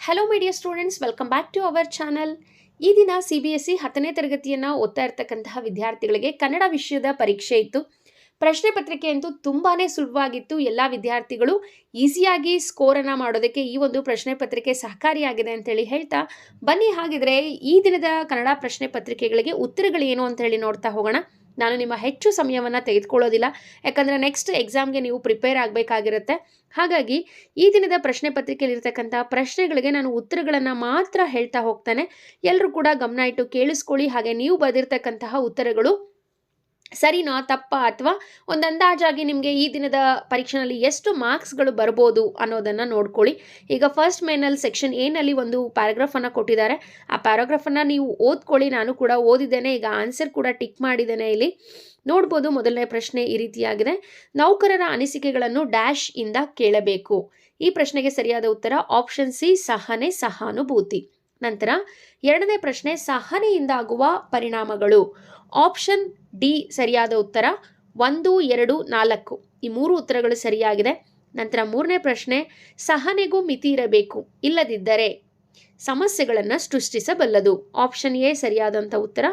Hello media students welcome back to our channel ಈ ದಿನ C B S C ಹತ್ತನೇ ತರಗತಿಯನ್ನು ಓದ್ತಾ ಇರ್ತಕ್ಕಂತಹ ವಿದ್ಯಾರ್ಥಿಗಳಿಗೆ ಕನ್ನಡ ವಿಷಯದ ಪರೀಕ್ಷೆ ಇತ್ತು. ಪ್ರಶ್ನೆ ಪತ್ರಿಕೆ ಅಂತೂ ತುಂಬಾ ಸುಲಭವಾಗಿತ್ತು. ಎಲ್ಲ ವಿದ್ಯಾರ್ಥಿಗಳು ಈಸಿಯಾಗಿ ಸ್ಕೋರನ್ನು ಮಾಡೋದಕ್ಕೆ ಈ ಒಂದು ಪ್ರಶ್ನೆ ಪತ್ರಿಕೆ ಸಹಕಾರಿಯಾಗಿದೆ ಅಂತೇಳಿ ಹೇಳ್ತಾ ಬನ್ನಿ. ಹಾಗಿದ್ರೆ ಈ ದಿನದ ಕನ್ನಡ ಪ್ರಶ್ನೆ ಪತ್ರಿಕೆಗಳಿಗೆ ಉತ್ತರಗಳೇನು ಅಂತ ಹೇಳಿ ನೋಡ್ತಾ ಹೋಗೋಣ. ನಾನು ನಿಮ್ಮ ಹೆಚ್ಚು ಸಮಯವನ್ನು ತೆಗೆದುಕೊಳ್ಳೋದಿಲ್ಲ. ಯಾಕಂದರೆ ನೆಕ್ಸ್ಟ್ ಎಕ್ಸಾಮ್ಗೆ ನೀವು ಪ್ರಿಪೇರ್ ಆಗಬೇಕಾಗಿರುತ್ತೆ. ಹಾಗಾಗಿ ಈ ದಿನದ ಪ್ರಶ್ನೆ ಪತ್ರಿಕೆಯಲ್ಲಿರ್ತಕ್ಕಂಥ ಪ್ರಶ್ನೆಗಳಿಗೆ ನಾನು ಉತ್ತರಗಳನ್ನು ಮಾತ್ರ ಹೇಳ್ತಾ ಹೋಗ್ತಾನೆ. ಎಲ್ಲರೂ ಕೂಡ ಗಮನ ಇಟ್ಟು ಕೇಳಿಸ್ಕೊಳ್ಳಿ. ಹಾಗೆ ನೀವು ಬರೆದಿರ್ತಕ್ಕಂತಹ ಉತ್ತರಗಳು ಸರಿನಾ, ತಪ್ಪಾ ಅಥವಾ ಒಂದು ಅಂದಾಜಾಗಿ ನಿಮಗೆ ಈ ದಿನದ ಪರೀಕ್ಷೆನಲ್ಲಿ ಎಷ್ಟು ಮಾರ್ಕ್ಸ್ಗಳು ಬರ್ಬೋದು ಅನ್ನೋದನ್ನು ನೋಡ್ಕೊಳ್ಳಿ. ಈಗ ಫಸ್ಟ್ ಮೇನಲ್ಲಿ ಸೆಕ್ಷನ್ ಏನಲ್ಲಿ ಒಂದು ಪ್ಯಾರಾಗ್ರಾಫನ್ನು ಕೊಟ್ಟಿದ್ದಾರೆ. ಆ ಪ್ಯಾರಾಗ್ರಾಫನ್ನು ನೀವು ಓದ್ಕೊಳ್ಳಿ. ನಾನು ಕೂಡ ಓದಿದ್ದೇನೆ. ಈಗ ಆನ್ಸರ್ ಕೂಡ ಟಿಕ್ ಮಾಡಿದ್ದೇನೆ ಇಲ್ಲಿ. ನೋಡ್ಬೋದು ಮೊದಲನೇ ಪ್ರಶ್ನೆ ಈ ರೀತಿಯಾಗಿದೆ. ನೌಕರರ ಅನಿಸಿಕೆಗಳನ್ನು ಡ್ಯಾಶ್ ಇಂದ ಕೇಳಬೇಕು. ಈ ಪ್ರಶ್ನೆಗೆ ಸರಿಯಾದ ಉತ್ತರ ಆಪ್ಷನ್ ಸಿ ಸಹನೆ, ಸಹಾನುಭೂತಿ. ನಂತರ ಎರಡನೇ ಪ್ರಶ್ನೆ ಸಹನೆಯಿಂದ ಆಗುವ ಪರಿಣಾಮಗಳು. ಆಪ್ಷನ್ ಡಿ ಸರಿಯಾದ ಉತ್ತರ ಒಂದು, ಎರಡು, ನಾಲ್ಕು. ಈ ಮೂರು ಉತ್ತರಗಳು ಸರಿಯಾಗಿದೆ. ನಂತರ ಮೂರನೇ ಪ್ರಶ್ನೆ ಸಹನೆಗೂ ಮಿತಿ ಇರಬೇಕು, ಇಲ್ಲದಿದ್ದರೆ ಸಮಸ್ಯೆಗಳನ್ನು ಸೃಷ್ಟಿಸಬಲ್ಲದು. ಆಪ್ಷನ್ ಎ ಸರಿಯಾದಂಥ ಉತ್ತರ.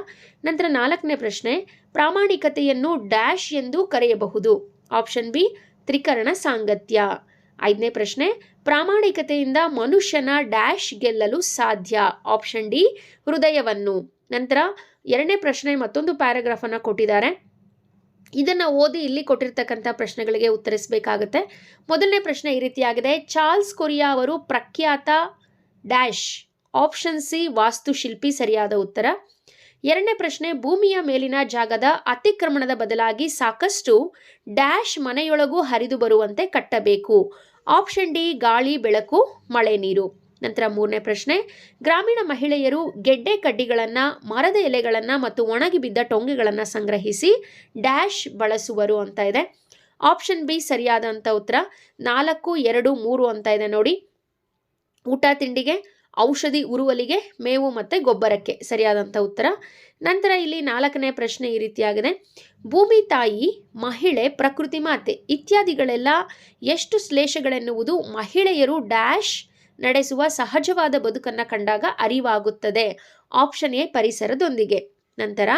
ನಂತರ ನಾಲ್ಕನೇ ಪ್ರಶ್ನೆ ಪ್ರಾಮಾಣಿಕತೆಯನ್ನು ಡ್ಯಾಶ್ ಎಂದು ಕರೆಯಬಹುದು. ಆಪ್ಷನ್ ಬಿ ತ್ರಿಕರಣ ಸಾಂಗತ್ಯ. ಐದನೇ ಪ್ರಶ್ನೆ, ಪ್ರಾಮಾಣಿಕತೆಯಿಂದ ಮನುಷ್ಯನ ಡ್ಯಾಶ್ ಗೆಲ್ಲಲು ಸಾಧ್ಯ? ಆಪ್ಷನ್ ಡಿ, ಹೃದಯವನ್ನು. ನಂತರ ಎರಡನೇ ಪ್ರಶ್ನೆ ಮತ್ತೊಂದು ಪ್ಯಾರಾಗ್ರಾಫನ್ನು ಕೊಟ್ಟಿದ್ದಾರೆ. ಇದನ್ನು ಓದಿ ಇಲ್ಲಿ ಕೊಟ್ಟಿರ್ತಕ್ಕಂಥ ಪ್ರಶ್ನೆಗಳಿಗೆ ಉತ್ತರಿಸಬೇಕಾಗುತ್ತೆ. ಮೊದಲನೇ ಪ್ರಶ್ನೆ ಈ ರೀತಿಯಾಗಿದೆ. ಚಾರ್ಲ್ಸ್ ಕೊರಿಯಾ ಅವರು ಪ್ರಖ್ಯಾತ ಡ್ಯಾಶ್, ಆಪ್ಷನ್ ಸಿ, ವಾಸ್ತುಶಿಲ್ಪಿ ಸರಿಯಾದ ಉತ್ತರ. ಎರಡನೇ ಪ್ರಶ್ನೆ, ಭೂಮಿಯ ಮೇಲಿನ ಜಾಗದ ಅತಿಕ್ರಮಣದ ಬದಲಾಗಿ ಸಾಕಷ್ಟು ಡ್ಯಾಶ್ ಮನೆಯೊಳಗೂ ಹರಿದು ಬರುವಂತೆ ಕಟ್ಟಬೇಕು. ಆಪ್ಷನ್ ಡಿ, ಗಾಳಿ, ಬೆಳಕು, ಮಳೆ ನೀರು. ನಂತರ ಮೂರನೇ ಪ್ರಶ್ನೆ, ಗ್ರಾಮೀಣ ಮಹಿಳೆಯರು ಗೆಡ್ಡೆ ಕಡ್ಡಿಗಳನ್ನು, ಮರದ ಎಲೆಗಳನ್ನು ಮತ್ತು ಒಣಗಿ ಬಿದ್ದ ಟೊಂಗೆಗಳನ್ನು ಸಂಗ್ರಹಿಸಿ ಡ್ಯಾಶ್ ಬಳಸುವರು ಅಂತ ಇದೆ. ಆಪ್ಷನ್ ಬಿ ಸರಿಯಾದಂಥ ಉತ್ತರ, ನಾಲ್ಕು, ಎರಡು, ಮೂರು ಅಂತ ಇದೆ ನೋಡಿ. ಊಟ ತಿಂಡಿಗೆ ಔಷಧಿ ಉರುವಲಿಗೆ, ಮೇವು ಮತ್ತು ಗೊಬ್ಬರಕ್ಕೆ? ಸರಿಯಾದಂಥ ಉತ್ತರ. ನಂತರ ಇಲ್ಲಿ ನಾಲ್ಕನೇ ಪ್ರಶ್ನೆ ಈ ರೀತಿಯಾಗಿದೆ. ಭೂಮಿ, ತಾಯಿ, ಮಹಿಳೆ, ಪ್ರಕೃತಿ ಮಾತೆ ಇತ್ಯಾದಿಗಳೆಲ್ಲ ಎಷ್ಟು ಶ್ಲೇಷಗಳೆನ್ನುವುದು ಮಹಿಳೆಯರು ಡ್ಯಾಶ್ ನಡೆಸುವ ಸಹಜವಾದ ಬದುಕನ್ನು ಕಂಡಾಗ ಅರಿವಾಗುತ್ತದೆ. ಆಪ್ಷನ್ ಎ, ಪರಿಸರದೊಂದಿಗೆ. ನಂತರ,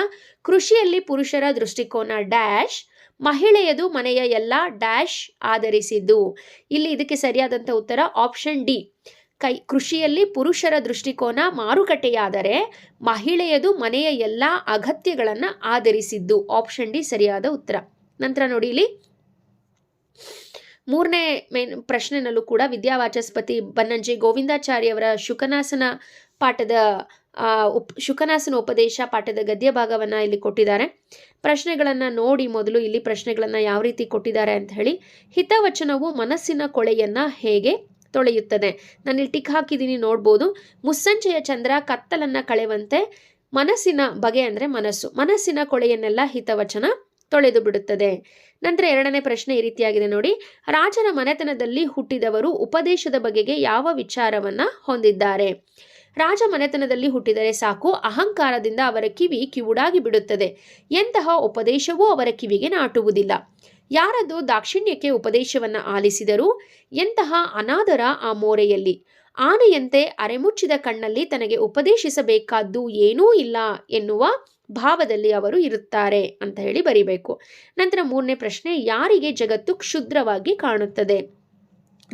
ಕೃಷಿಯಲ್ಲಿ ಪುರುಷರ ದೃಷ್ಟಿಕೋನ ಡ್ಯಾಶ್, ಮಹಿಳೆಯದು ಮನೆಯ ಎಲ್ಲ ಡ್ಯಾಶ್ ಆಧರಿಸಿದ್ದು. ಇಲ್ಲಿ ಇದಕ್ಕೆ ಸರಿಯಾದಂಥ ಉತ್ತರ ಆಪ್ಷನ್ ಡಿ. ಕೈ, ಕೃಷಿಯಲ್ಲಿ ಪುರುಷರ ದೃಷ್ಟಿಕೋನ ಮಾರುಕಟ್ಟೆಯಾದರೆ ಮಹಿಳೆಯದು ಮನೆಯ ಎಲ್ಲ ಅಗತ್ಯಗಳನ್ನು ಆಧರಿಸಿದ್ದು. ಆಪ್ಷನ್ ಡಿ ಸರಿಯಾದ ಉತ್ತರ. ನಂತರ ನೋಡಿ ಇಲ್ಲಿ. ಮೂರನೇ ಮೇನ್ ಪ್ರಶ್ನೆನಲ್ಲೂ ಕೂಡ ವಿದ್ಯಾವಾಚಸ್ಪತಿ ಬನ್ನಂಜಿ ಗೋವಿಂದಾಚಾರ್ಯವರ ಶುಕನಾಸನ ಪಾಠದ ಉಪ್, ಶುಕನಾಸನ ಉಪದೇಶ ಪಾಠದ ಗದ್ಯ ಭಾಗವನ್ನು ಇಲ್ಲಿ ಕೊಟ್ಟಿದ್ದಾರೆ. ಪ್ರಶ್ನೆಗಳನ್ನು ನೋಡಿ ಮೊದಲು ಇಲ್ಲಿ ಪ್ರಶ್ನೆಗಳನ್ನು ಯಾವ ರೀತಿ ಕೊಟ್ಟಿದ್ದಾರೆ ಅಂತ ಹೇಳಿ. ಹಿತವಚನವು ಮನಸ್ಸಿನ ಕೊಳೆಯನ್ನು ಹೇಗೆ ತೊಳೆಯುತ್ತದೆ. ನಾನು ಟಿಕ್ ಹಾಕಿದ್ದೀನಿ ನೋಡ್ಬೋದು. ಮುಸ್ಸಂಜೆಯ ಚಂದ್ರ ಕತ್ತಲನ್ನು ಕಳೆವಂತೆ ಮನಸ್ಸಿನ ಬಗೆ ಅಂದರೆ ಮನಸ್ಸು. ಮನಸ್ಸಿನ ಕೊಳೆಯನ್ನೆಲ್ಲ ಹಿತವಚನ ತೊಳೆದು ಬಿಡುತ್ತದೆ. ನಂತರ ಎರಡನೇ ಪ್ರಶ್ನೆ ಈ ರೀತಿಯಾಗಿದೆ ನೋಡಿ. ರಾಜನ ಮನೆತನದಲ್ಲಿ ಹುಟ್ಟಿದವರು ಉಪದೇಶದ ಬಗೆಗೆ ಯಾವ ವಿಚಾರವನ್ನ ಹೊಂದಿದ್ದಾರೆ? ರಾಜ ಮನೆತನದಲ್ಲಿ ಹುಟ್ಟಿದರೆ ಸಾಕು, ಅಹಂಕಾರದಿಂದ ಅವರ ಕಿವಿ ಕಿವುಡಾಗಿ ಬಿಡುತ್ತದೆ. ಎಂತಹ ಉಪದೇಶವೂ ಅವರ ಕಿವಿಗೆ ನಾಟುವುದಿಲ್ಲ. ಯಾರದು ದಾಕ್ಷಿಣ್ಯಕ್ಕೆ ಉಪದೇಶವನ್ನು ಆಲಿಸಿದರೂ ಎಂತಹ ಅನಾದರ ಆ ಮೋರೆಯಲ್ಲಿ. ಆನೆಯಂತೆ ಅರೆಮುಚ್ಚಿದ ಕಣ್ಣಲ್ಲಿ ತನಗೆ ಉಪದೇಶಿಸಬೇಕಾದ್ದು ಏನೂ ಇಲ್ಲ ಎನ್ನುವ ಭಾವದಲ್ಲಿ ಅವರು ಇರುತ್ತಾರೆ ಅಂತ ಹೇಳಿ ಬರಿಬೇಕು. ನಂತರ ಮೂರನೇ ಪ್ರಶ್ನೆ, ಯಾರಿಗೆ ಜಗತ್ತು ಕ್ಷುದ್ರವಾಗಿ ಕಾಣುತ್ತದೆ?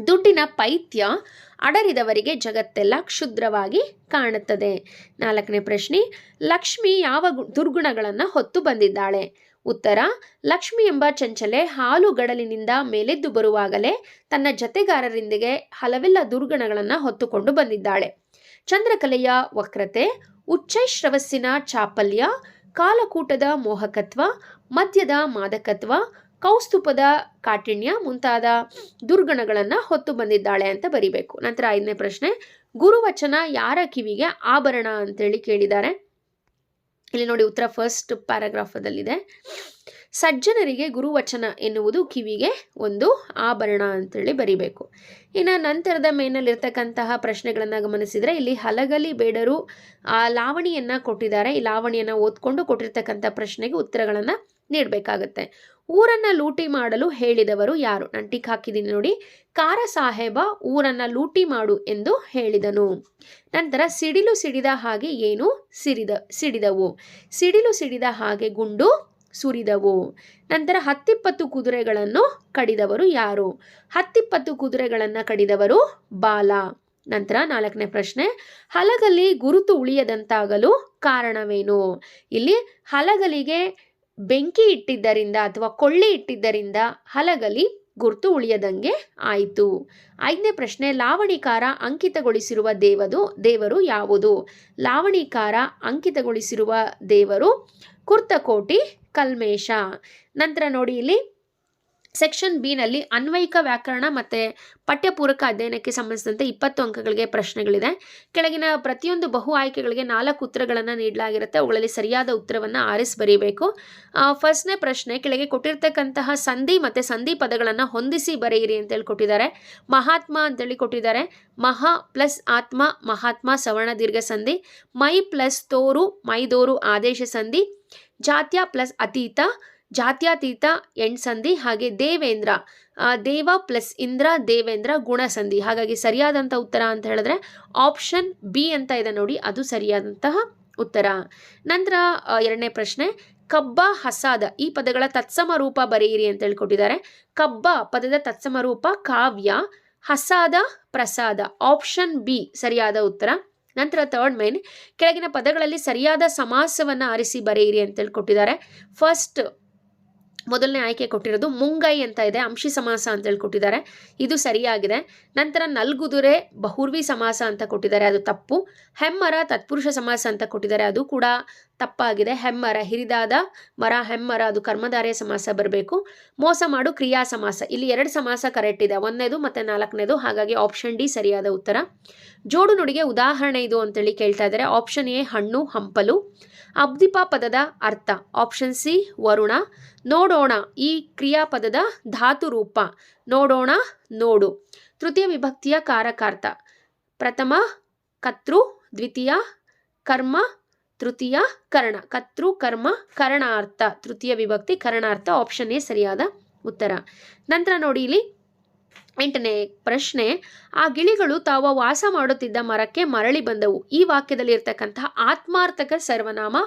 ದುಡ್ಡಿನ ಪೈತ್ಯ ಅಡರಿದವರಿಗೆ ಜಗತ್ತೆಲ್ಲ ಕ್ಷುದ್ರವಾಗಿ ಕಾಣುತ್ತದೆ. ನಾಲ್ಕನೇ ಪ್ರಶ್ನೆ, ಲಕ್ಷ್ಮಿ ಯಾವ ದುರ್ಗುಣಗಳನ್ನು ಹೊತ್ತು ಬಂದಿದ್ದಾಳೆ? ಉತ್ತರ, ಲಕ್ಷ್ಮಿ ಎಂಬ ಚಂಚಲೆ ಹಾಲು ಗಡಲಿನಿಂದ ಮೇಲೆದ್ದು ಬರುವಾಗಲೇ ತನ್ನ ಜತೆಗಾರರೊಂದಿಗೆ ಹಲವೆಲ್ಲ ದುರ್ಗಣಗಳನ್ನು ಹೊತ್ತುಕೊಂಡು ಬಂದಿದ್ದಾಳೆ. ಚಂದ್ರಕಲೆಯ ವಕ್ರತೆ, ಉಚ್ಚೈಶ್ರವಸ್ಸಿನ ಚಾಪಲ್ಯ, ಕಾಲಕೂಟದ ಮೋಹಕತ್ವ, ಮದ್ಯದ ಮಾದಕತ್ವ, ಕೌಸ್ತುಪದ ಕಾಠಿಣ್ಯ ಮುಂತಾದ ದುರ್ಗಣಗಳನ್ನು ಹೊತ್ತು ಬಂದಿದ್ದಾಳೆ ಅಂತ ಬರಿಬೇಕು. ನಂತರ ಐದನೇ ಪ್ರಶ್ನೆ, ಗುರುವಚನ ಯಾರ ಕಿವಿಗೆ ಆಭರಣ ಅಂತೇಳಿ ಕೇಳಿದ್ದಾರೆ. ಇಲ್ಲಿ ನೋಡಿ ಉತ್ತರ ಫಸ್ಟ್ ಪ್ಯಾರಾಗ್ರಾಫದಲ್ಲಿದೆ ಸಜ್ಜನರಿಗೆ ಗುರುವಚನ ಎನ್ನುವುದು ಕಿವಿಗೆ ಒಂದು ಆಭರಣ ಅಂತೇಳಿ ಬರಿಬೇಕು. ಇನ್ನು ನಂತರದ ಮೇನಲ್ಲಿರ್ತಕ್ಕಂತಹ ಪ್ರಶ್ನೆಗಳನ್ನು ಗಮನಿಸಿದರೆ ಇಲ್ಲಿ ಹಲಗಲಿ ಬೇಡರು ಆ ಲಾವಣಿಯನ್ನು ಕೊಟ್ಟಿದ್ದಾರೆ. ಈ ಲಾವಣಿಯನ್ನು ಓದ್ಕೊಂಡು ಕೊಟ್ಟಿರ್ತಕ್ಕಂಥ ಪ್ರಶ್ನೆಗೆ ಉತ್ತರಗಳನ್ನು ನೀಡಬೇಕಾಗತ್ತೆ. ಊರನ್ನ ಲೂಟಿ ಮಾಡಲು ಹೇಳಿದವರು ಯಾರು? ನಾನು ಟಿಕ್ ಹಾಕಿದ್ದೀನಿ ನೋಡಿ. ಕಾರ ಸಾಹೇಬ ಊರನ್ನ ಲೂಟಿ ಮಾಡು ಎಂದು ಹೇಳಿದನು. ನಂತರ ಸಿಡಿಲು ಸಿಡಿದ ಹಾಗೆ ಏನು? ಸಿರಿದ, ಸಿಡಿದವು. ಸಿಡಿಲು ಸಿಡಿದ ಹಾಗೆ ಗುಂಡು ಸುರಿದವು. ನಂತರ ಹತ್ತಿಪ್ಪತ್ತು ಕುದುರೆಗಳನ್ನು ಕಡಿದವರು ಯಾರು? ಹತ್ತಿಪ್ಪತ್ತು ಕುದುರೆಗಳನ್ನು ಕಡಿದವರು ಬಾಲ. ನಂತರ ನಾಲ್ಕನೇ ಪ್ರಶ್ನೆ, ಹಲಗಲಿ ಗುರುತು ಉಳಿಯದಂತಾಗಲು ಕಾರಣವೇನು? ಇಲ್ಲಿ ಹಲಗಲಿಗೆ ಬೆಂಕಿ ಇಟ್ಟಿದ್ದರಿಂದ ಅಥವಾ ಕೊಳ್ಳಿ ಇಟ್ಟಿದ್ದರಿಂದ ಹಲಗಲಿ ಗುರ್ತು ಉಳಿಯದಂಗೆ ಆಯಿತು. ಐದನೇ ಪ್ರಶ್ನೆ, ಲಾವಣಿಕಾರ ಅಂಕಿತಗೊಳಿಸಿರುವ ದೇವದು, ದೇವರು ಯಾವುದು? ಲಾವಣಿಕಾರ ಅಂಕಿತಗೊಳಿಸಿರುವ ದೇವರು ಕುರ್ತಕೋಟಿ ಕಲ್ಮೇಶ. ನಂತರ ನೋಡಿ ಇಲ್ಲಿ ಸೆಕ್ಷನ್ ಬಿ ನಲ್ಲಿ ಅನ್ವಯಿಕ ವ್ಯಾಕರಣ ಮತ್ತು ಪಠ್ಯಪೂರಕ ಅಧ್ಯಯನಕ್ಕೆ ಸಂಬಂಧಿಸಿದಂತೆ ಇಪ್ಪತ್ತು ಅಂಕಗಳಿಗೆ ಪ್ರಶ್ನೆಗಳಿದೆ. ಕೆಳಗಿನ ಪ್ರತಿಯೊಂದು ಬಹು ಆಯ್ಕೆಗಳಿಗೆ ನಾಲ್ಕು ಉತ್ತರಗಳನ್ನು ನೀಡಲಾಗಿರುತ್ತೆ. ಅವುಗಳಲ್ಲಿ ಸರಿಯಾದ ಉತ್ತರವನ್ನು ಆರಿಸಿ ಬರೀಬೇಕು. ಫಸ್ಟ್ನೇ ಪ್ರಶ್ನೆ, ಕೆಳಗೆ ಕೊಟ್ಟಿರ್ತಕ್ಕಂತಹ ಸಂಧಿ ಮತ್ತು ಸಂಧಿ ಪದಗಳನ್ನು ಹೊಂದಿಸಿ ಬರೆಯಿರಿ ಅಂತೇಳಿ ಕೊಟ್ಟಿದ್ದಾರೆ. ಮಹಾತ್ಮ ಅಂತೇಳಿ ಕೊಟ್ಟಿದ್ದಾರೆ. ಮಹಾ ಪ್ಲಸ್ ಆತ್ಮ, ಮಹಾತ್ಮ ಸವರ್ಣ ದೀರ್ಘ ಸಂಧಿ, ಮೈ ಪ್ಲಸ್ ತೋರು, ಮೈದೋರು ಆದೇಶ ಸಂಧಿ, ಜಾತ್ಯ ಪ್ಲಸ್ ಅತೀತ ಜಾತ್ಯತೀತ ಸಂಧಿ, ಹಾಗೆ ದೇವೇಂದ್ರ ದೇವ ಪ್ಲಸ್ ಇಂದ್ರ, ದೇವೇಂದ್ರ ಗುಣಸಂಧಿ ಹಾಗಾಗಿ ಸರಿಯಾದಂಥ ಉತ್ತರ ಅಂತ ಹೇಳಿದ್ರೆ ಆಪ್ಷನ್ ಬಿ ಅಂತ ಇದೆ ನೋಡಿ, ಅದು ಸರಿಯಾದಂತಹ ಉತ್ತರ. ನಂತರ ಎರಡನೇ ಪ್ರಶ್ನೆ, ಕಬ್ಬ ಹಸಾದ, ಈ ಪದಗಳ ತತ್ಸಮ ರೂಪ ಬರೆಯಿರಿ ಅಂತ ಹೇಳ್ಕೊಟ್ಟಿದ್ದಾರೆ. ಕಬ್ಬ ಪದದ ತತ್ಸಮ ರೂಪ ಕಾವ್ಯ, ಹಸಾದ ಪ್ರಸಾದ, ಆಪ್ಷನ್ ಬಿ ಸರಿಯಾದ ಉತ್ತರ. ನಂತರ ಥರ್ಡ್ ಮೇನ್, ಕೆಳಗಿನ ಪದಗಳಲ್ಲಿ ಸರಿಯಾದ ಸಮಾಸವನ್ನು ಆರಿಸಿ ಬರೆಯಿರಿ ಅಂತ ಹೇಳ್ಕೊಟ್ಟಿದ್ದಾರೆ. ಫಸ್ಟ್ ಮೊದಲನೇ ಆಯ್ಕೆ ಕೊಟ್ಟಿರೋದು ಮುಂಗೈ ಅಂತ ಇದೆ, ಅಂಶಿ ಸಮಾಸ ಅಂತ ಹೇಳಿ ಕೊಟ್ಟಿದ್ದಾರೆ. ಇದು ಸರಿಯಾಗಿದೆ. ನಂತರ ನಲ್ಗುದುರೆ ಬಹುರ್ವಿ ಸಮಾಸ ಅಂತ ಕೊಟ್ಟಿದ್ದಾರೆ, ಅದು ತಪ್ಪು. ಹೆಮ್ಮರ ತತ್ಪುರುಷ ಸಮಾಸ ಅಂತ ಕೊಟ್ಟಿದ್ದಾರೆ, ಅದು ಕೂಡ ತಪ್ಪಾಗಿದೆ. ಹೆಮ್ಮರ, ಹಿರಿದಾದ ಮರ, ಹೆಮ್ಮರ, ಅದು ಕರ್ಮಧಾರೆಯ ಸಮಾಸ ಬರಬೇಕು. ಮೋಸ ಮಾಡು, ಕ್ರಿಯಾ ಸಮಾಸ. ಇಲ್ಲಿ ಎರಡು ಸಮಾಸ ಕರೆಕ್ಟ್ ಇದೆ, ಒಂದನೇದು ಮತ್ತು ನಾಲ್ಕನೇದು, ಹಾಗಾಗಿ ಆಪ್ಷನ್ ಡಿ ಸರಿಯಾದ ಉತ್ತರ. ಜೋಡು ನುಡಿಗೆ ಉದಾಹರಣೆ ಇದು ಅಂತೇಳಿ ಕೇಳ್ತಾ ಇದ್ದಾರೆ. ಆಪ್ಷನ್ ಎ ಹಣ್ಣು, ಹಂಪಲು. ಅಬ್ದಿಪ ಪದದ ಅರ್ಥ. Option C Varuna. ನೋಡೋಣ ಈ ಕ್ರಿಯಾಪದದ ಧಾತು ರೂಪ. ನೋಡೋಣ, ನೋಡು. ತೃತೀಯ ವಿಭಕ್ತಿಯ ಕಾರಕಾರ್ಥ. ಪ್ರಥಮ, ಕರ್ತೃ, ದ್ವಿತೀಯ, ಕರ್ಮ, ತೃತೀಯ, ಕರ್ಣ. ಕರ್ತೃ, ಕರ್ಮ, ಕರ್ಣಾರ್ಥ. ತೃತೀಯ ವಿಭಕ್ತಿ, ಕರ್ಣಾರ್ಥ. ಆಪ್ಷನ್ ಎ ಸರಿಯಾದ ಉತ್ತರ. ನಂತರ ನೋಡಿ ಇಲ್ಲಿ. ಎಂಟನೇ ಪ್ರಶ್ನೆ, ಆ ಗಿಳಿಗಳು ತಾವು ವಾಸ ಮಾಡುತ್ತಿದ್ದ ಮರಕ್ಕೆ ಮರಳಿ ಬಂದವು. ಈ ವಾಕ್ಯದಲ್ಲಿ ಇರ್ತಕ್ಕಂತಹ ಆತ್ಮಾರ್ಥಕ ಸರ್ವನಾಮ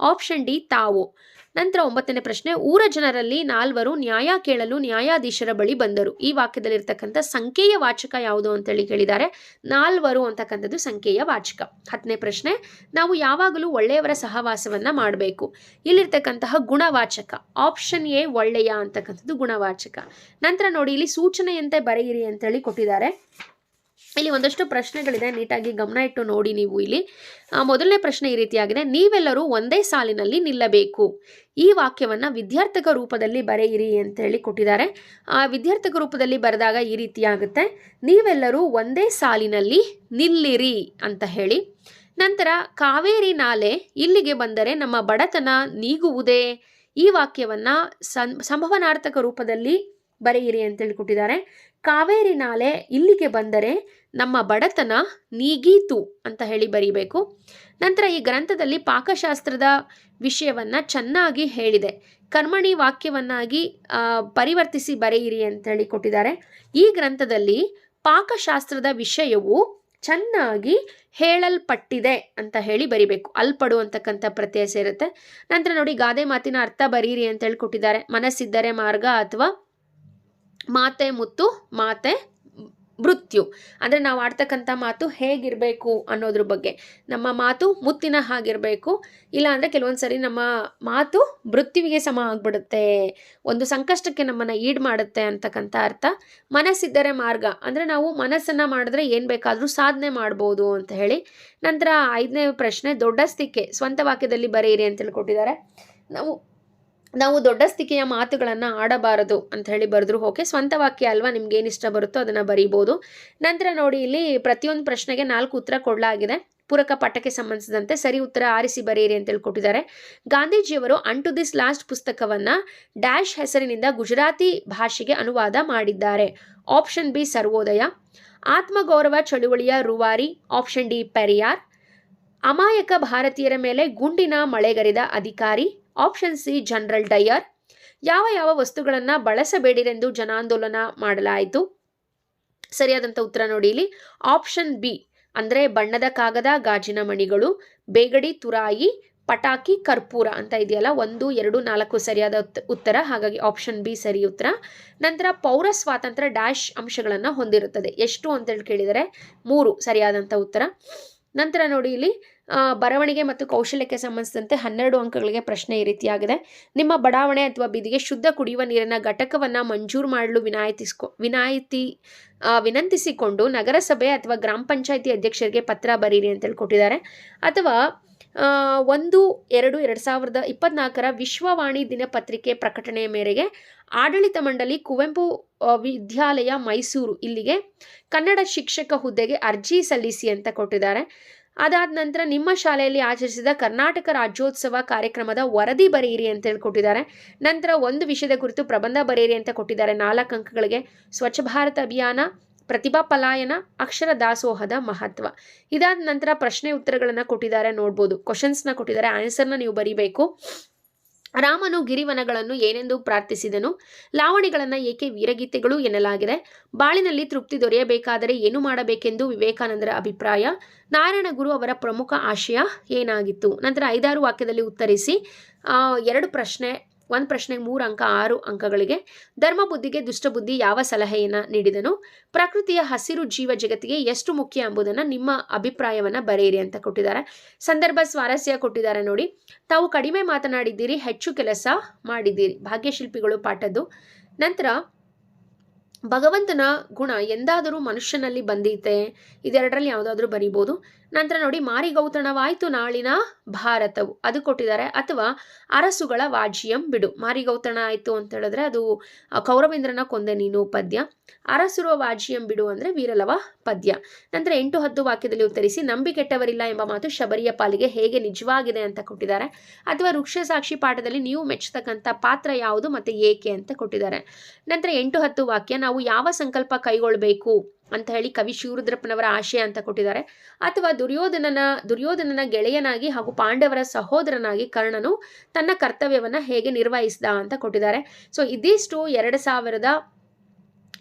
ಆಪ್ಷನ್ ಡಿ ತಾವು. ನಂತರ ಒಂಬತ್ತನೇ ಪ್ರಶ್ನೆ, ಊರ ಜನರಲ್ಲಿ ನಾಲ್ವರು ನ್ಯಾಯ ಕೇಳಲು ನ್ಯಾಯಾಧೀಶರ ಬಳಿ ಬಂದರು. ಈ ವಾಕ್ಯದಲ್ಲಿ ಇರ್ತಕ್ಕಂಥ ಸಂಖ್ಯೆಯ ವಾಚಕ ಯಾವುದು ಅಂತೇಳಿ ಕೇಳಿದ್ದಾರೆ. ನಾಲ್ವರು ಅಂತಕ್ಕಂಥದ್ದು ಸಂಖ್ಯೆಯ ವಾಚಕ. ಹತ್ತನೇ ಪ್ರಶ್ನೆ, ನಾವು ಯಾವಾಗಲೂ ಒಳ್ಳೆಯವರ ಸಹವಾಸವನ್ನ ಮಾಡಬೇಕು. ಇಲ್ಲಿರ್ತಕ್ಕಂತಹ ಗುಣವಾಚಕ, ಆಪ್ಷನ್ ಎ ಒಳ್ಳೆಯ ಅಂತಕ್ಕಂಥದ್ದು ಗುಣವಾಚಕ. ನಂತರ ನೋಡಿ, ಇಲ್ಲಿ ಸೂಚನೆಯಂತೆ ಬರೆಯಿರಿ ಅಂತೇಳಿ ಕೊಟ್ಟಿದ್ದಾರೆ. ಇಲ್ಲಿ ಒಂದಷ್ಟು ಪ್ರಶ್ನೆಗಳಿದೆ, ನೀಟಾಗಿ ಗಮನ ಇಟ್ಟು ನೋಡಿ ನೀವು ಇಲ್ಲಿ. ಮೊದಲನೇ ಪ್ರಶ್ನೆ ಈ ರೀತಿಯಾಗಿದೆ. ನೀವೆಲ್ಲರೂ ಒಂದೇ ಸಾಲಿನಲ್ಲಿ ನಿಲ್ಲಬೇಕು. ಈ ವಾಕ್ಯವನ್ನು ವಿದ್ಯಾರ್ಥಕ ರೂಪದಲ್ಲಿ ಬರೆಯಿರಿ ಅಂತ ಹೇಳಿ ಕೊಟ್ಟಿದ್ದಾರೆ. ಆ ವಿದ್ಯಾರ್ಥಕ ರೂಪದಲ್ಲಿ ಬರೆದಾಗ ಈ ರೀತಿಯಾಗುತ್ತೆ. ನೀವೆಲ್ಲರೂ ಒಂದೇ ಸಾಲಿನಲ್ಲಿ ನಿಲ್ಲಿರಿ ಅಂತ ಹೇಳಿ. ನಂತರ, ಕಾವೇರಿ ನಾಲೆ ಇಲ್ಲಿಗೆ ಬಂದರೆ ನಮ್ಮ ಬಡತನ ನೀಗುವುದೇ? ಈ ವಾಕ್ಯವನ್ನು ಸಂ, ಸಂಭವನಾರ್ಥಕ ರೂಪದಲ್ಲಿ ಬರೆಯಿರಿ ಅಂತೇಳಿ ಕೊಟ್ಟಿದ್ದಾರೆ ಕಾವೇರಿ ನಾಲೆ ಇಲ್ಲಿಗೆ ಬಂದರೆ ನಮ್ಮ ಬಡತನ ನೀಗೀತು ಅಂತ ಹೇಳಿ ಬರೀಬೇಕು. ನಂತರ ಈ ಗ್ರಂಥದಲ್ಲಿ ಪಾಕಶಾಸ್ತ್ರದ ವಿಷಯವನ್ನು ಚೆನ್ನಾಗಿ ಹೇಳಿದೆ. ಕರ್ಮಣಿ ವಾಕ್ಯವನ್ನಾಗಿ ಪರಿವರ್ತಿಸಿ ಬರೆಯಿರಿ ಅಂತೇಳಿ ಕೊಟ್ಟಿದ್ದಾರೆ. ಈ ಗ್ರಂಥದಲ್ಲಿ ಪಾಕಶಾಸ್ತ್ರದ ವಿಷಯವು ಚೆನ್ನಾಗಿ ಹೇಳಲ್ಪಟ್ಟಿದೆ ಅಂತ ಹೇಳಿ ಬರಿಬೇಕು. ಅಲ್ಪಡು ಅಂತಕ್ಕಂಥ ಪ್ರತ್ಯಯ ಸೇರುತ್ತೆ. ನಂತರ ನೋಡಿ ಗಾದೆ ಮಾತಿನ ಅರ್ಥ ಬರೀರಿ ಅಂತ ಹೇಳಿ ಕೊಟ್ಟಿದ್ದಾರೆ. ಮನಸ್ಸಿದ್ದರೆ ಮಾರ್ಗ ಅಥವಾ ಮಾತೆ ಮುತ್ತು, ಮಾತೆ ಮೃತ್ಯು. ಅಂದರೆ ನಾವು ಆಡ್ತಕ್ಕಂಥ ಮಾತು ಹೇಗಿರಬೇಕು ಅನ್ನೋದ್ರ ಬಗ್ಗೆ. ನಮ್ಮ ಮಾತು ಮುತ್ತಿನ ಹಾಗಿರಬೇಕು. ಇಲ್ಲ ಅಂದರೆ ಕೆಲವೊಂದು ಸರಿ ನಮ್ಮ ಮಾತು ಮೃತ್ಯುವಿಗೆ ಸಮ ಆಗ್ಬಿಡುತ್ತೆ. ಒಂದು ಸಂಕಷ್ಟಕ್ಕೆ ನಮ್ಮನ್ನು ಈಡ್ ಮಾಡುತ್ತೆ ಅಂತಕ್ಕಂಥ ಅರ್ಥ. ಮನಸ್ಸಿದ್ದರೆ ಮಾರ್ಗ. ಅಂದರೆ ನಾವು ಮನಸ್ಸನ್ನು ಮಾಡಿದ್ರೆ ಏನು ಬೇಕಾದರೂ ಸಾಧನೆ ಮಾಡ್ಬೋದು ಅಂತ ಹೇಳಿ. ನಂತರ ಐದನೇ ಪ್ರಶ್ನೆ, ದೊಡ್ಡ ಸ್ತಿಕೆ ಸ್ವಂತ ವಾಕ್ಯದಲ್ಲಿ ಬರೆಯಿರಿ ಅಂತೇಳಿ ಕೊಟ್ಟಿದ್ದಾರೆ ನಾವು ನಾವು ದೊಡ್ಡ ಸ್ಥಿಕೆಯ ಮಾತುಗಳನ್ನು ಆಡಬಾರದು ಅಂತ ಹೇಳಿ ಬರೆದ್ರು ಓಕೆ ಸ್ವಂತ ವಾಕ್ಯ ಅಲ್ವಾ? ನಿಮ್ಗೆ ಇಷ್ಟ ಬರುತ್ತೋ ಅದನ್ನು ಬರೀಬೋದು. ನಂತರ ನೋಡಿ, ಇಲ್ಲಿ ಪ್ರತಿಯೊಂದು ಪ್ರಶ್ನೆಗೆ ನಾಲ್ಕು ಉತ್ತರ ಕೊಡಲಾಗಿದೆ. ಪೂರಕ ಪಾಠಕ್ಕೆ ಸಂಬಂಧಿಸಿದಂತೆ ಸರಿ ಉತ್ತರ ಆರಿಸಿ ಬರೆಯಿರಿ ಅಂತೇಳಿ ಕೊಟ್ಟಿದ್ದಾರೆ. ಗಾಂಧೀಜಿಯವರು ಅನ್ ಟು ದಿಸ್ ಲಾಸ್ಟ್ ಪುಸ್ತಕವನ್ನು ಡ್ಯಾಶ್ ಹೆಸರಿನಿಂದ ಗುಜರಾತಿ ಭಾಷೆಗೆ ಅನುವಾದ ಮಾಡಿದ್ದಾರೆ. Option B, Sarvodaya. ಆತ್ಮಗೌರವ ಚಳುವಳಿಯ ರುವಾರಿ. Option D, Periyar. ಅಮಾಯಕ ಭಾರತೀಯರ ಮೇಲೆ ಗುಂಡಿನ ಮಳೆಗರೆದ ಅಧಿಕಾರಿ. Option C, general Dyer. ಯಾವ ಯಾವ ವಸ್ತುಗಳನ್ನು ಬಳಸಬೇಡಿರೆಂದು ಜನಾಂದೋಲನ ಮಾಡಲಾಯಿತು? ಸರಿಯಾದಂಥ ಉತ್ತರ ನೋಡಿ ಇಲ್ಲಿ. ಆಪ್ಷನ್ ಬಿ, ಅಂದರೆ ಬಣ್ಣದ ಕಾಗದ, ಗಾಜಿನ ಮಣಿಗಳು, ಬೇಗಡಿ, ತುರಾಯಿ, ಪಟಾಕಿ, ಕರ್ಪೂರ ಅಂತ ಇದೆಯಲ್ಲ, ಒಂದು, ಎರಡು, ನಾಲ್ಕು ಸರಿಯಾದ ಉತ್- ಉತ್ತರ. ಹಾಗಾಗಿ ಆಪ್ಷನ್ ಬಿ ಸರಿ ಉತ್ತರ. ನಂತರ ಪೌರ ಸ್ವಾತಂತ್ರ್ಯ ಡ್ಯಾಶ್ ಅಂಶಗಳನ್ನು ಹೊಂದಿರುತ್ತದೆ. ಎಷ್ಟು ಅಂತೇಳಿ ಕೇಳಿದರೆ ಮೂರು ಸರಿಯಾದಂಥ ಉತ್ತರ. ನಂತರ ನೋಡಿ ಇಲ್ಲಿ. ಬರವಣಿಗೆ ಮತ್ತು ಕೌಶಲ್ಯಕ್ಕೆ ಸಂಬಂಧಿಸಿದಂತೆ ಹನ್ನೆರಡು ಅಂಕಗಳಿಗೆ ಪ್ರಶ್ನೆ ಈ ರೀತಿಯಾಗಿದೆ. ನಿಮ್ಮ ಬಡಾವಣೆ ಅಥವಾ ಬೀದಿಗೆ ಶುದ್ಧ ಕುಡಿಯುವ ನೀರಿನ ಘಟಕವನ್ನು ಮಂಜೂರು ಮಾಡಲು ವಿನಾಯಿತಿಸ್ಕೊ, ವಿನಾಯಿತಿ ವಿನಂತಿಸಿಕೊಂಡು ನಗರಸಭೆ ಅಥವಾ ಗ್ರಾಮ ಪಂಚಾಯಿತಿ ಅಧ್ಯಕ್ಷರಿಗೆ ಪತ್ರ ಬರೀರಿ ಅಂತ ಕೊಟ್ಟಿದ್ದಾರೆ ಅಥವಾ ಒಂದು, ಎರಡು ಎರಡು ಸಾವಿರದ ಇಪ್ಪತ್ನಾಲ್ಕರ ವಿಶ್ವವಾಣಿ ದಿನಪತ್ರಿಕೆ ಪ್ರಕಟಣೆಯ ಮೇರೆಗೆ ಆಡಳಿತ ಮಂಡಳಿ ಕುವೆಂಪು ವಿದ್ಯಾಲಯ ಮೈಸೂರು ಇಲ್ಲಿಗೆ ಕನ್ನಡ ಶಿಕ್ಷಕ ಹುದ್ದೆಗೆ ಅರ್ಜಿ ಸಲ್ಲಿಸಿ ಅಂತ ಕೊಟ್ಟಿದ್ದಾರೆ. ಅದಾದ ನಂತರ ನಿಮ್ಮ ಶಾಲೆಯಲ್ಲಿ ಆಚರಿಸಿದ ಕರ್ನಾಟಕ ರಾಜ್ಯೋತ್ಸವ ಕಾರ್ಯಕ್ರಮದ ವರದಿ ಬರೆಯಿರಿ ಅಂತ ಹೇಳಿ ಕೊಟ್ಟಿದ್ದಾರೆ ನಂತರ ಒಂದು ವಿಷಯದ ಕುರಿತು ಪ್ರಬಂಧ ಬರೆಯಿರಿ ಅಂತ ಕೊಟ್ಟಿದ್ದಾರೆ. ನಾಲ್ಕು ಅಂಕಗಳಿಗೆ ಸ್ವಚ್ಛ ಭಾರತ ಅಭಿಯಾನ, ಪ್ರತಿಭಾ ಪಲಾಯನ, ಅಕ್ಷರ ದಾಸೋಹದ ಮಹತ್ವ. ಇದಾದ ನಂತರ ಪ್ರಶ್ನೆ ಉತ್ತರಗಳನ್ನು ಕೊಟ್ಟಿದ್ದಾರೆ. ನೋಡ್ಬೋದು. ಕ್ವಶನ್ಸ್ನ ಕೊಟ್ಟಿದ್ದಾರೆ. ಆನ್ಸರ್ನ ನೀವು ಬರೀಬೇಕು. ರಾಮನು ಗಿರಿವನಗಳನ್ನು ಏನೆಂದು ಪ್ರಾರ್ಥಿಸಿದನು? ಲಾವಣಿಗಳನ್ನು ಏಕೆ ವೀರಗೀತೆಗಳು ಎನ್ನಲಾಗಿದೆ? ಬಾಳಿನಲ್ಲಿ ತೃಪ್ತಿ ದೊರೆಯಬೇಕಾದರೆ ಏನು ಮಾಡಬೇಕೆಂದು ವಿವೇಕಾನಂದರ ಅಭಿಪ್ರಾಯ? ನಾರಾಯಣ ಗುರು ಅವರ ಪ್ರಮುಖ ಆಶಯ ಏನಾಗಿತ್ತು? ನಂತರ ಐದಾರು ವಾಕ್ಯದಲ್ಲಿ ಉತ್ತರಿಸಿ ಎರಡು ಪ್ರಶ್ನೆ ಒಂದು ಪ್ರಶ್ನೆಗೆ ಮೂರು ಅಂಕ, ಆರು ಅಂಕಗಳಿಗೆ ಧರ್ಮ ಬುದ್ಧಿಗೆ ದುಷ್ಟಬುದ್ಧಿ ಯಾವ ಸಲಹೆಯನ್ನು ನೀಡಿದನು? ಪ್ರಕೃತಿಯ ಹಸಿರು ಜೀವ ಜಗತ್ತಿಗೆ ಎಷ್ಟು ಮುಖ್ಯ ಎಂಬುದನ್ನು ನಿಮ್ಮ ಅಭಿಪ್ರಾಯವನ್ನು ಬರೆಯಿರಿ ಅಂತ ಕೊಟ್ಟಿದ್ದಾರೆ. ಸಂದರ್ಭ ಸ್ವಾರಸ್ಯ ಕೊಟ್ಟಿದ್ದಾರೆ ನೋಡಿ. ತಾವು ಕಡಿಮೆ ಮಾತನಾಡಿದ್ದೀರಿ, ಹೆಚ್ಚು ಕೆಲಸ ಮಾಡಿದ್ದೀರಿ. ಭಾಗ್ಯಶಿಲ್ಪಿಗಳು ಪಾಠದ್ದು. ನಂತರ, ಭಗವಂತನ ಗುಣ ಎಂದಾದರೂ ಮನುಷ್ಯನಲ್ಲಿ ಬಂದೈತೆ. ಇದೆರಡರಲ್ಲಿ ಯಾವುದಾದ್ರೂ ಬರಿಬೋದು. ನಂತರ ನೋಡಿ, ಮಾರಿಗೌತಣವಾಯಿತು ನಾಳಿನ ಭಾರತವು. ಅದು ಕೊಟ್ಟಿದ್ದಾರೆ ಅಥವಾ ಅರಸುಗಳ ವಾಜ್ಯಂ, ಬಿಡು. ಮಾರಿಗೌತಣ ಆಯಿತು ಅಂತ ಹೇಳಿದ್ರೆ ಅದು ಕೌರವೇಂದ್ರನ ಕೊಂದೆ ನೀನು ಪದ್ಯ. ಅರಸುರುವ ವಾಜ್ಯಂ, ಬಿಡು ಅಂದರೆ ವೀರಲವ ಪದ್ಯ. ನಂತರ ಎಂಟು ಹತ್ತು ವಾಕ್ಯದಲ್ಲಿ ಉತ್ತರಿಸಿ ನಂಬಿಕೆಟ್ಟವರಿಲ್ಲ ಎಂಬ ಮಾತು ಶಬರಿಯ ಪಾಲಿಗೆ ಹೇಗೆ ನಿಜವಾಗಿದೆ ಅಂತ ಕೊಟ್ಟಿದ್ದಾರೆ. ಅಥವಾ ವೃಕ್ಷ ಸಾಕ್ಷಿ ಪಾಠದಲ್ಲಿ ನೀವು ಮೆಚ್ಚತಕ್ಕಂಥ ಪಾತ್ರ ಯಾವುದು ಮತ್ತು ಏಕೆ ಅಂತ ಕೊಟ್ಟಿದ್ದಾರೆ. ನಂತರ ಎಂಟು ಹತ್ತು ವಾಕ್ಯ, ನಾವು ಯಾವ ಸಂಕಲ್ಪ ಕೈಗೊಳ್ಳಬೇಕು ಅಂತ ಹೇಳಿ ಕವಿ ಶಿವರುದ್ರಪ್ಪನವರ ಆಶಯ ಅಂತ ಕೊಟ್ಟಿದ್ದಾರೆ. ಅಥವಾ ದುರ್ಯೋಧನನ ದುರ್ಯೋಧನನ ಗೆಳೆಯನಾಗಿ ಹಾಗೂ ಪಾಂಡವರ ಸಹೋದರನಾಗಿ ಕರ್ಣನು ತನ್ನ ಕರ್ತವ್ಯವನ್ನು ಹೇಗೆ ನಿರ್ವಹಿಸಿದ ಅಂತ ಕೊಟ್ಟಿದ್ದಾರೆ. ಸೊ ಇದಿಷ್ಟು ಎರಡು ಸಾವಿರದ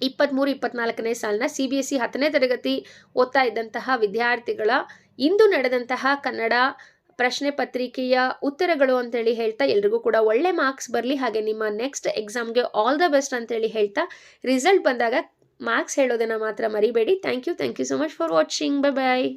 ಇಪ್ಪತ್ತ್ಮೂರು ಇಪ್ಪತ್ನಾಲ್ಕನೇ ಸಾಲಿನ ಸಿ ಬಿ ಎಸ್ ಸಿ ಹತ್ತನೇ ತರಗತಿ ಓದ್ತಾ ಇದ್ದಂತಹ ವಿದ್ಯಾರ್ಥಿಗಳ ಇಂದು ನಡೆದಂತಹ ಕನ್ನಡ ಪ್ರಶ್ನೆ ಪತ್ರಿಕೆಯ ಉತ್ತರಗಳು ಅಂತೇಳಿ ಹೇಳ್ತಾ ಎಲ್ರಿಗೂ ಕೂಡ ಒಳ್ಳೆ ಮಾರ್ಕ್ಸ್ ಬರಲಿ. ಹಾಗೆ ನಿಮ್ಮ ನೆಕ್ಸ್ಟ್ ಎಕ್ಸಾಮ್ಗೆ ಆಲ್ ದ ಬೆಸ್ಟ್ ಅಂತೇಳಿ ಹೇಳ್ತಾ ರಿಸಲ್ಟ್ ಬಂದಾಗ ಮಾರ್ಕ್ಸ್ ಹೇಳೋದನ್ನು ಮಾತ್ರ ಮರಿಬೇಡಿ. Thank you thank you so much for watching bye bye